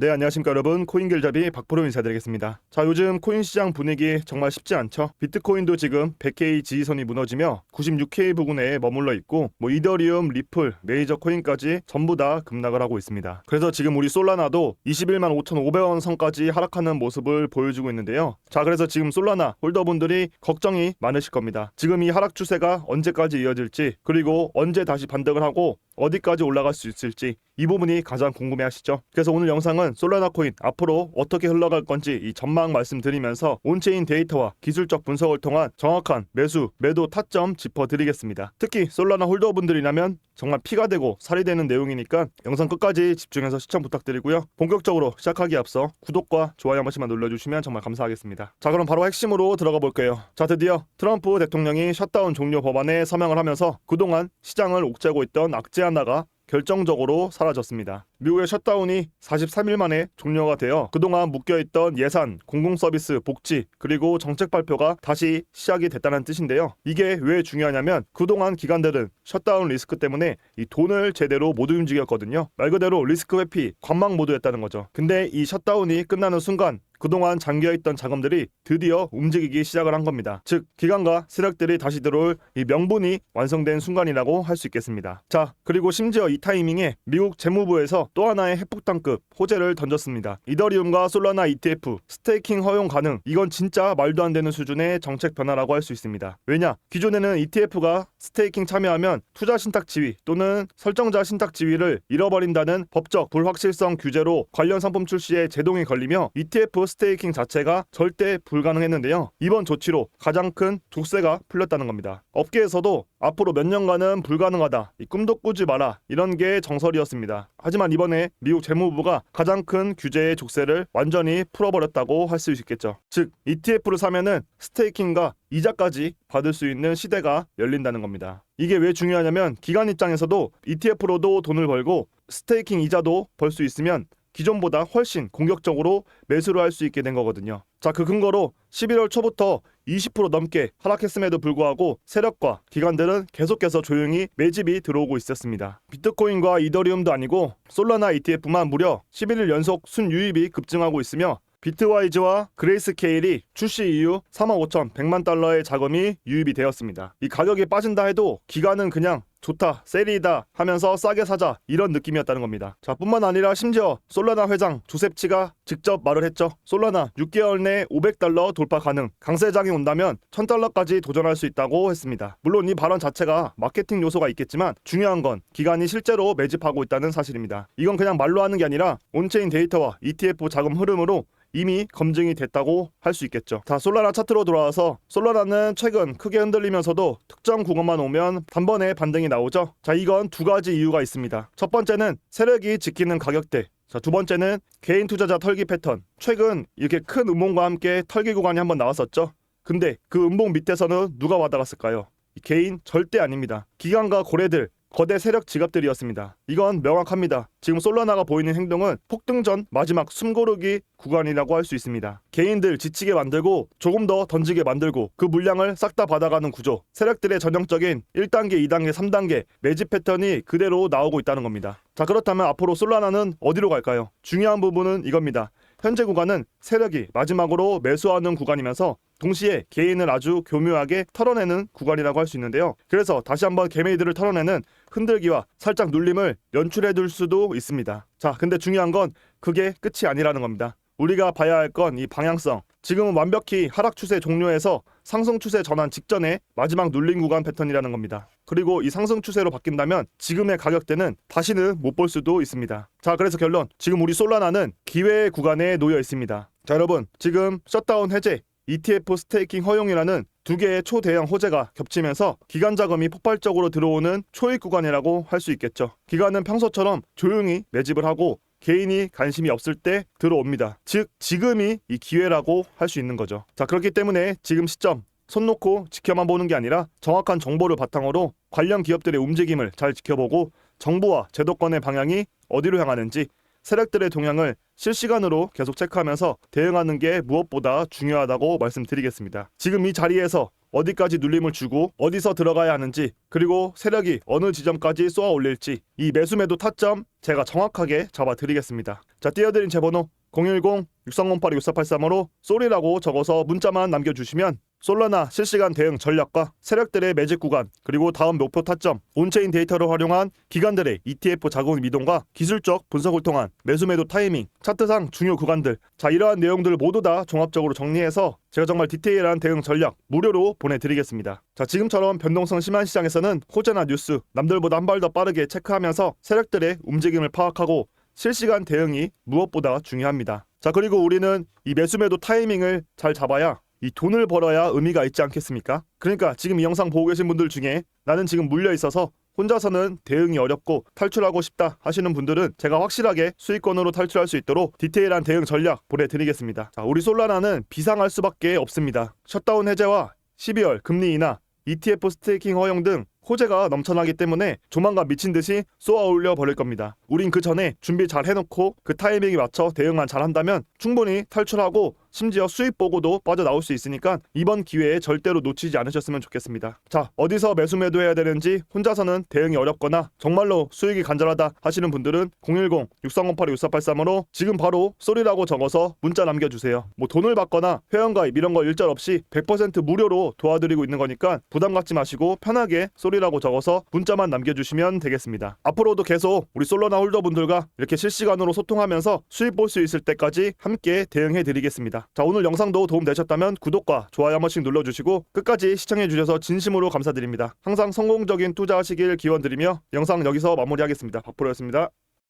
네, 안녕하십니까 여러분. 코인길잡이 박프로 인사드리겠습니다. 자, 요즘 코인 시장 분위기 정말 쉽지 않죠. 비트코인도 지금 100K 지지선이 무너지며 96K 부근에 머물러 있고 뭐 이더리움, 리플, 메이저 코인까지 전부 다 급락을 하고 있습니다. 그래서 지금 우리 솔라나도 21만 5,500원 선까지 하락하는 모습을 보여주고 있는데요. 자, 그래서 지금 솔라나 홀더분들이 걱정이 많으실 겁니다. 지금 이 하락 추세가 언제까지 이어질지 그리고 언제 다시 반등을 하고 어디까지 올라갈 수 있을지 이 부분이 가장 궁금해하시죠. 그래서 오늘 영상은 솔라나 코인 앞으로 어떻게 흘러갈 건지 이 전망 말씀드리면서 온체인 데이터와 기술적 분석을 통한 정확한 매수, 매도 타점 짚어드리겠습니다. 특히 솔라나 홀더분들이라면 정말 피가 되고 살이 되는 내용이니까 영상 끝까지 집중해서 시청 부탁드리고요. 본격적으로 시작하기 앞서 구독과 좋아요 한 번씩만 눌러주시면 정말 감사하겠습니다. 자 그럼 바로 핵심으로 들어가 볼게요. 자 드디어 트럼프 대통령이 셧다운 종료 법안에 서명을 하면서 그동안 시장을 옥죄고 있던 악재 하나가 결정적으로 사라졌습니다. 미국의 셧다운이 43일 만에 종료가 되어 그동안 묶여있던 예산, 공공서비스, 복지, 그리고 정책 발표가 다시 시작이 됐다는 뜻인데요. 이게 왜 중요하냐면 그동안 기관들은 셧다운 리스크 때문에 이 돈을 제대로 못 움직였거든요. 말 그대로 리스크 회피, 관망 모드였다는 거죠. 근데 이 셧다운이 끝나는 순간 그동안 잠겨있던 자금들이 드디어 움직이기 시작을 한 겁니다. 즉 기관과 세력들이 다시 들어올 이 명분이 완성된 순간이라고 할 수 있겠습니다. 자 그리고 심지어 이 타이밍에 미국 재무부에서 또 하나의 핵폭탄급 호재를 던졌습니다. 이더리움과 솔라나 ETF 스테이킹 허용 가능 이건 진짜 말도 안 되는 수준의 정책 변화라고 할 수 있습니다. 왜냐 기존에는 ETF가 스테이킹 참여하면 투자 신탁 지위 또는 설정자 신탁 지위를 잃어버린다는 법적 불확실성 규제로 관련 상품 출시에 제동이 걸리며 ETF 스테이킹 자체가 절대 불가능했는데요. 이번 조치로 가장 큰 족쇄가 풀렸다는 겁니다. 업계에서도 앞으로 몇 년간은 불가능하다. 이 꿈도 꾸지 마라. 이런 게 정설이었습니다. 하지만 이번에 미국 재무부가 가장 큰 규제의 족쇄를 완전히 풀어버렸다고 할 수 있겠죠. 즉 ETF를 사면은 스테이킹과 이자까지 받을 수 있는 시대가 열린다는 겁니다. 이게 왜 중요하냐면 기관 입장에서도 ETF로도 돈을 벌고 스테이킹 이자도 벌 수 있으면 기존보다 훨씬 공격적으로 매수를 할 수 있게 된 거거든요. 자, 그 근거로 11월 초부터 20% 넘게 하락했음에도 불구하고 세력과 기관들은 계속해서 조용히 매집이 들어오고 있었습니다. 비트코인과 이더리움도 아니고 솔라나 ETF만 무려 11일 연속 순유입이 급증하고 있으며 비트와이즈와 그레이스케일이 출시 이후 3억 5천 100만 달러의 자금이 유입이 되었습니다. 이 가격이 빠진다 해도 기간은 그냥 좋다, 세리다 하면서 싸게 사자 이런 느낌이었다는 겁니다. 자, 뿐만 아니라 심지어 솔라나 회장 조셉치가 직접 말을 했죠. 솔라나 6개월 내 500달러 돌파 가능. 강세장이 온다면 1000달러까지 도전할 수 있다고 했습니다. 물론 이 발언 자체가 마케팅 요소가 있겠지만 중요한 건 기관이 실제로 매집하고 있다는 사실입니다. 이건 그냥 말로 하는 게 아니라 온체인 데이터와 ETF 자금 흐름으로 이미 검증이 됐다고 할 수 있겠죠. 자, 솔라나 차트로 돌아와서 솔라나는 최근 크게 흔들리면서도 특정 구간만 오면 단번에 반등이 나오죠. 자, 이건 두 가지 이유가 있습니다. 첫 번째는 세력이 지키는 가격대. 자, 두 번째는 개인 투자자 털기 패턴. 최근 이렇게 큰 음봉과 함께 털기 구간이 한번 나왔었죠. 근데 그 음봉 밑에서는 누가 와다갔을까요? 개인 절대 아닙니다. 기관과 고래들 거대 세력 지갑들이었습니다. 이건 명확합니다. 지금 솔라나가 보이는 행동은 폭등 전 마지막 숨고르기 구간이라고 할 수 있습니다. 개인들 지치게 만들고 조금 더 던지게 만들고 그 물량을 싹 다 받아가는 구조. 세력들의 전형적인 1단계, 2단계, 3단계 매집 패턴이 그대로 나오고 있다는 겁니다. 자 그렇다면 앞으로 솔라나는 어디로 갈까요? 중요한 부분은 이겁니다. 현재 구간은 세력이 마지막으로 매수하는 구간이면서 동시에 개인을 아주 교묘하게 털어내는 구간이라고 할 수 있는데요. 그래서 다시 한번 개메이드를 털어내는 흔들기와 살짝 눌림을 연출해 둘 수도 있습니다. 자, 근데 중요한 건 그게 끝이 아니라는 겁니다. 우리가 봐야 할 건 이 방향성. 지금은 완벽히 하락 추세 종료해서 상승 추세 전환 직전에 마지막 눌림 구간 패턴이라는 겁니다. 그리고 이 상승 추세로 바뀐다면 지금의 가격대는 다시는 못 볼 수도 있습니다. 자, 그래서 결론. 지금 우리 솔라나는 기회의 구간에 놓여 있습니다. 자, 여러분. 지금 셧다운 해제, ETF 스테이킹 허용이라는 두 개의 초대형 호재가 겹치면서 기간 자금이 폭발적으로 들어오는 초입 구간이라고 할 수 있겠죠. 기간은 평소처럼 조용히 매집을 하고 개인이 관심이 없을 때 들어옵니다. 즉 지금이 이 기회라고 할 수 있는 거죠. 자 그렇기 때문에 지금 시점 손 놓고 지켜만 보는 게 아니라 정확한 정보를 바탕으로 관련 기업들의 움직임을 잘 지켜보고 정부와 제도권의 방향이 어디로 향하는지 세력들의 동향을 실시간으로 계속 체크하면서 대응하는 게 무엇보다 중요하다고 말씀드리겠습니다. 지금 이 자리에서 어디까지 눌림을 주고 어디서 들어가야 하는지 그리고 세력이 어느 지점까지 쏘아 올릴지 이 매수매도 타점 제가 정확하게 잡아드리겠습니다. 자 띄워드린 제 번호 010-6308-6483으로 쏘리라고 적어서 문자만 남겨주시면 솔라나 실시간 대응 전략과 세력들의 매직 구간 그리고 다음 목표 타점 온체인 데이터를 활용한 기관들의 ETF 자금 이동과 기술적 분석을 통한 매수 매도 타이밍 차트상 중요 구간들 자 이러한 내용들을 모두 다 종합적으로 정리해서 제가 정말 디테일한 대응 전략 무료로 보내드리겠습니다. 자 지금처럼 변동성 심한 시장에서는 호재나 뉴스 남들보다 한 발 더 빠르게 체크하면서 세력들의 움직임을 파악하고 실시간 대응이 무엇보다 중요합니다. 자 그리고 우리는 이 매수 매도 타이밍을 잘 잡아야 이 돈을 벌어야 의미가 있지 않겠습니까? 그러니까 지금 이 영상 보고 계신 분들 중에 나는 지금 물려 있어서 혼자서는 대응이 어렵고 탈출하고 싶다 하시는 분들은 제가 확실하게 수익권으로 탈출할 수 있도록 디테일한 대응 전략 보내드리겠습니다. 자, 우리 솔라나는 비상할 수밖에 없습니다. 셧다운 해제와 12월 금리 인하, ETF 스테이킹 허용 등 호재가 넘쳐나기 때문에 조만간 미친 듯이 쏘아 올려 버릴 겁니다. 우린 그 전에 준비 잘 해놓고 그 타이밍에 맞춰 대응만 잘 한다면 충분히 탈출하고 심지어 수익 보고도 빠져나올 수 있으니까 이번 기회에 절대로 놓치지 않으셨으면 좋겠습니다. 자, 어디서 매수 매도해야 되는지 혼자서는 대응이 어렵거나 정말로 수익이 간절하다 하시는 분들은 010-6308-6483으로 지금 바로 쏘리라고 적어서 문자 남겨주세요. 뭐 돈을 받거나 회원가입 이런 거 일절 없이 100% 무료로 도와드리고 있는 거니까 부담 갖지 마시고 편하게 쏘리라고 적어서 문자만 남겨주시면 되겠습니다. 앞으로도 계속 우리 솔로나 홀더분들과 이렇게 실시간으로 소통하면서 수익 볼 수 있을 때까지 함께 대응해 드리겠 습니다. 자 오늘 영상도 도움 되셨다면 구독과 좋아요 한 번씩 눌러주시고 끝까지 시청해 주셔서 진심으로 감사드립니다. 항상 성공적인 투자하시길 기원드리며 영상 여기서 마무리하겠습니다. 박프로였습니다.